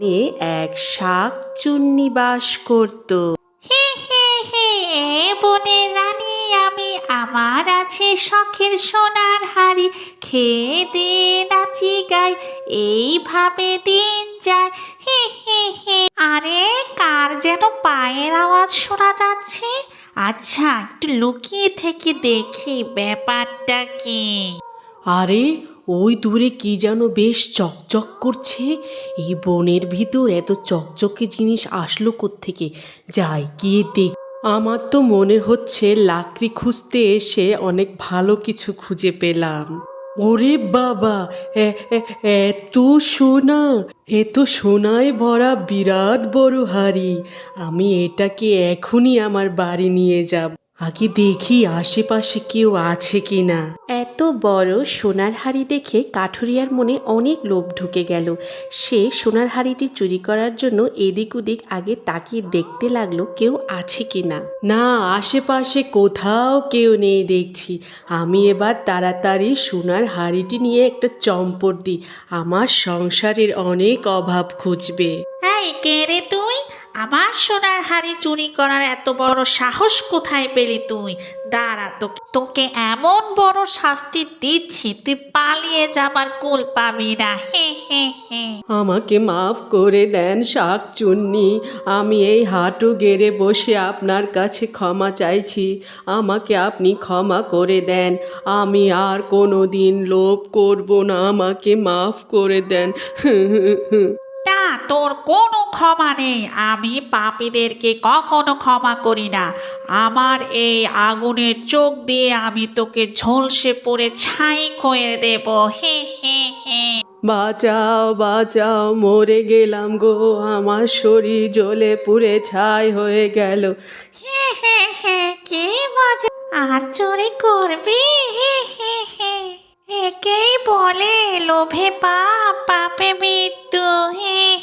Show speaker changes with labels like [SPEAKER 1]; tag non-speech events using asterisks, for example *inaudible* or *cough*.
[SPEAKER 1] এ এক শাক চুন্নি বাস করত।
[SPEAKER 2] হে হে হে এ বনের রানী আমি আমার আছে শখের সোনার হাড়ি। খেয়ে দে নাচি গাই এইভাবে দিন যায়। হে হে হে আরে কার যেন পায়ের আওয়াজ শোনা যাচ্ছে? আচ্ছা একটু লুকিয়ে থেকে দেখি ব্যাপারটা কি।
[SPEAKER 1] আরে ওই দূরে কি যেন বেশ চকচক করছে। এই বনের ভিতর এত চকচকে জিনিস আসলো থেকে যাই, গিয়ে দেখ। আমার তো মনে হচ্ছে লাকড়ি খুঁজতে এসে অনেক ভালো কিছু খুঁজে পেলাম। ওরে বাবা এত সোনা, এত সোনায় ভরা বিরাট বড় হাড়ি। আমি এটাকে এখনই আমার বাড়ি নিয়ে যাব। আগে দেখি আশেপাশে কেউ আছে কি না এত বড় সোনার হাড়ি দেখে কাঠুরিয়ার মনে অনেক লোভ ঢুকে গেল। সে সোনার হাড়িটি চুরি করার জন্য এদিক ওদিক আগে তাকিয়ে দেখতে লাগল কেউ আছে কি না না আশেপাশে কোথাও কেউ নেই দেখছি। আমি এবার তাড়াতাড়ি সোনার হাড়িটি নিয়ে একটা চম্পট দিই। আমার সংসারের অনেক অভাব খুঁজবে।
[SPEAKER 2] কে রে তুই আমার সোনার হাড়ি চুরি করার এত বড় সাহস কোথায় পেলি তুই? দাঁড়া, তোকে তোকে এমন বড় শাস্তি দিচ্ছি, তুই পালিয়ে যাবার কুল পাবি না। হে হে হে।
[SPEAKER 1] আমাকে মাফ করে দেন শাক চুন্নি আমি এই হাঁটু গেড়ে বসে আপনার কাছে ক্ষমা চাইছি। আমাকে আপনি ক্ষমা করে দেন। আমি আর কোনো দিন লোভ করব না। আমাকে মাফ করে দেন। *laughs*
[SPEAKER 2] তোর কোনো ক্ষমা নেই। আমি পাপীদেরকে কখনো ক্ষমা করি না। আমার এই আগুনের চোখ দিয়ে আমি তোকে ঝলসে পড়ে ছাই খয়ে দেব। হে হে হে।
[SPEAKER 1] বাঁচাও বাঁচাও মরে গেলাম গো। আমার শরীর জ্বলে পুড়ে ছাই হয়ে গেল।
[SPEAKER 2] হে হে হে কি মজা আর চুরি করবি? হে হে হে। একেই বলে লোভে পাপ পাপে মৃত্যু। হে